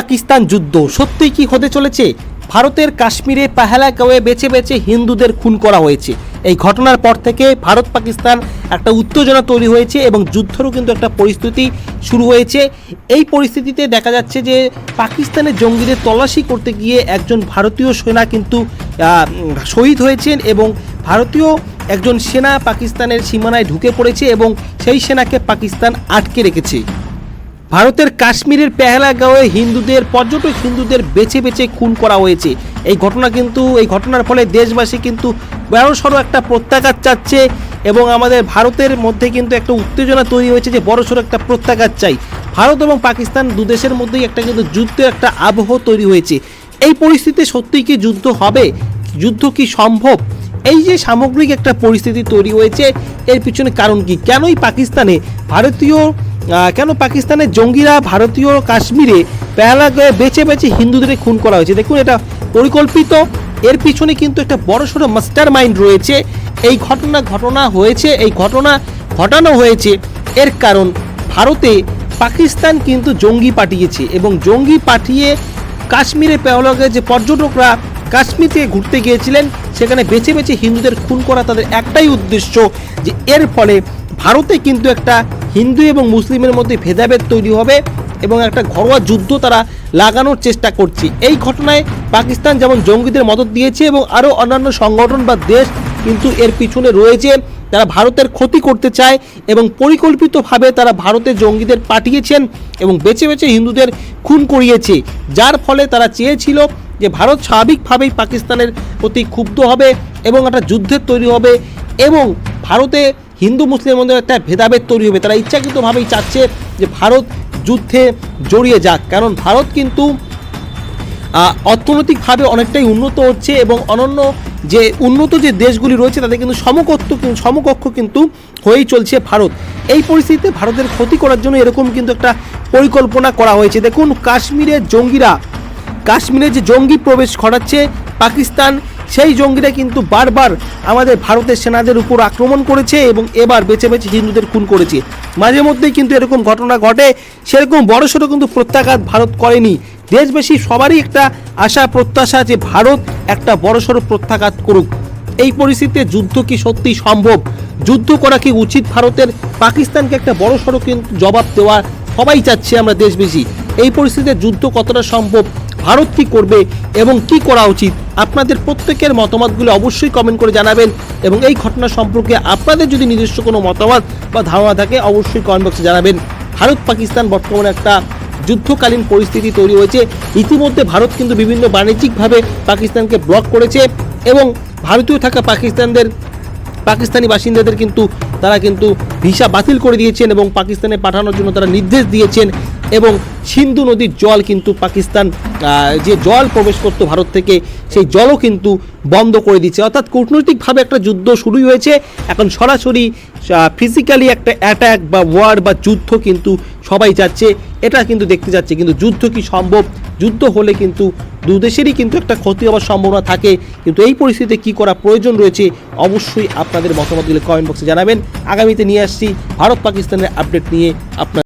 পাকিস্তান যুদ্ধ। সত্যিই কি হতে চলেছে? ভারতের কাশ্মীরে পাহালা পাহেলাগাঁওয়ে বেছে বেছে হিন্দুদের খুন করা হয়েছে। এই ঘটনার পর থেকে ভারত পাকিস্তান একটা উত্তেজনা তৈরি হয়েছে এবং যুদ্ধেরও কিন্তু একটা পরিস্থিতি শুরু হয়েছে। এই পরিস্থিতিতে দেখা যাচ্ছে যে পাকিস্তানের জঙ্গিদের তল্লাশি করতে গিয়ে একজন ভারতীয় সেনা কিন্তু শহীদ হয়েছেন এবং ভারতীয় একজন সেনা পাকিস্তানের সীমানায় ঢুকে পড়েছে এবং সেই সেনাকে পাকিস্তান আটকে রেখেছে। ভারতের কাশ্মীরের পেহেলাগাঁওয়ে হিন্দুদের, পর্যটক হিন্দুদের বেছে বেছে খুন করা হয়েছে। এই ঘটনা কিন্তু, এই ঘটনার ফলে দেশবাসী কিন্তু বড়সড় একটা প্রত্যাঘাত চাচ্ছে এবং আমাদের ভারতের মধ্যে কিন্তু একটা উত্তেজনা তৈরি হয়েছে যে বড়সড় একটা প্রত্যাঘাত চাই। ভারত এবং পাকিস্তান দু দেশের মধ্যেই একটা কিন্তু যুদ্ধের একটা আবহ তৈরি হয়েছে। এই পরিস্থিতিতে সত্যিই কি যুদ্ধ হবে? যুদ্ধ কি সম্ভব? এই যে সামগ্রিক একটা পরিস্থিতি তৈরি হয়েছে, এর পিছনে কারণ কি? কেনই পাকিস্তানে ভারতীয় কেন পাকিস্তানের জঙ্গিরা ভারতীয় কাশ্মীরে পেহালাগাঁয়ে বেছে বেছে হিন্দুদের খুন করা হয়েছে? দেখুন, এটা পরিকল্পিত। এর পিছনে কিন্তু একটা বড়সড় মাস্টার মাইন্ড রয়েছে। এই ঘটনা ঘটনা হয়েছে, এই ঘটনা ঘটানো হয়েছে। এর কারণ, ভারতে পাকিস্তান কিন্তু জঙ্গি পাঠিয়েছে এবং জঙ্গি পাঠিয়ে কাশ্মীরে পেহলগে যে পর্যটকরা কাশ্মীর ঘুরতে গিয়েছিলেন সেখানে বেছে বেছে হিন্দুদের খুন করা তাদের একটাই উদ্দেশ্য যে এর ফলে ভারতে কিন্তু একটা হিন্দু এবং মুসলিমের মধ্যে ভেদাভেদ তৈরি হবে এবং একটা ঘরোয়া যুদ্ধ তারা লাগানোর চেষ্টা করছে। এই ঘটনায় পাকিস্তান যেমন জঙ্গিদের মদত দিয়েছে এবং আরও অন্যান্য সংগঠন বা দেশ কিন্তু এর পিছনে রয়েছে। তারা ভারতের ক্ষতি করতে চায় এবং পরিকল্পিতভাবে তারা ভারতে জঙ্গিদের পাঠিয়েছেন এবং বেছে বেছে হিন্দুদের খুন করিয়েছে। যার ফলে তারা চেয়েছিল যে ভারত স্বাভাবিকভাবেই পাকিস্তানের প্রতি ক্ষুব্ধ হবে এবং একটা যুদ্ধের তৈরি হবে এবং ভারতে হিন্দু মুসলিমের মধ্যে একটা ভেদাভেদ তৈরি হবে। তারা ইচ্ছাকৃতভাবেই চাচ্ছে যে ভারত যুদ্ধে জড়িয়ে যাক। কারণ ভারত কিন্তু অর্থনৈতিকভাবে অনেকটাই উন্নত হচ্ছে এবং অনন্য যে উন্নত যে দেশগুলি রয়েছে, তাদের কিন্তু সমকক্ষ সমকক্ষ কিন্তু হয়েই চলছে ভারত। এই পরিস্থিতিতে ভারতের ক্ষতি করার জন্য এরকম কিন্তু একটা পরিকল্পনা করা হয়েছে। দেখুন, কাশ্মীরের জঙ্গিরা কাশ্মীরে যে জঙ্গি প্রবেশ ঘটাচ্ছে পাকিস্তান, সেই জঙ্গিরা কিন্তু বারবার আমাদের ভারতের সেনাদের উপর আক্রমণ করেছে এবং এবার বেছে বেছে হিন্দুদের খুন করেছে। মাঝে মধ্যেই কিন্তু এরকম ঘটনা ঘটে, সেরকম বড়সড় কিন্তু প্রত্যাঘাত ভারত করেনি। দেশবাসী সবারই একটা আশা, প্রত্যাশা যে ভারত একটা বড়সড় প্রত্যাঘাত করুক। এই পরিস্থিতিতে যুদ্ধ কি সত্যি সম্ভব? যুদ্ধ করা কি উচিত ভারতের? পাকিস্তানকে একটা বড় সড়ো কিন্তু জবাব দেওয়া সবাই চাচ্ছে আমরা দেশবাসী। এই পরিস্থিতিতে যুদ্ধ কতটা সম্ভব? ভারত কি করবে এবং কি করা উচিত? আপনাদের প্রত্যেকের মতামতগুলো অবশ্যই কমেন্ট করে জানাবেন এবং এই ঘটনা সম্পর্কে আপনাদের যদি নিজস্ব কোনো মতামত বা ধারণা থাকে, অবশ্যই কমেন্ট বক্সে জানাবেন। ভারত পাকিস্তান বর্তমানে একটা যুদ্ধকালীন পরিস্থিতি তৈরি হয়েছে। ইতিমধ্যে ভারত কিন্তু বিভিন্ন বাণিজ্যিকভাবে পাকিস্তানকে ব্লক করেছে এবং ভারতীয় থাকা পাকিস্তানদের, পাকিস্তানি বাসিন্দাদের কিন্তু তারা কিন্তু ভিসা বাতিল করে দিয়েছেন এবং পাকিস্তানে পাঠানোর জন্য তারা নির্দেশ দিয়েছেন। এবং সিন্ধু নদীর জল কিন্তু পাকিস্তান যে জল প্রবেশ করতো ভারত থেকে, সেই জলও কিন্তু বন্ধ করে দিচ্ছে। অর্থাৎ কূটনৈতিকভাবে একটা যুদ্ধ শুরুই হয়েছে। এখন সরাসরি ফিজিক্যালি একটা অ্যাটাক বা ওয়ার বা যুদ্ধ কিন্তু সবাই যাচ্ছে। এটা কিন্তু দেখতে যাচ্ছে। কিন্তু যুদ্ধ কি সম্ভব? যুদ্ধ হলে কিন্তু দু দেশেরই কিন্তু একটা ক্ষতি হওয়ার সম্ভাবনা থাকে। কিন্তু এই পরিস্থিতিতে কি করা প্রয়োজন রয়েছে, অবশ্যই আপনাদের মতামতগুলো কমেন্ট বক্সে জানাবেন। আগামীতে নিয়ে আসছি ভারত পাকিস্তানের আপডেট নিয়ে আপনার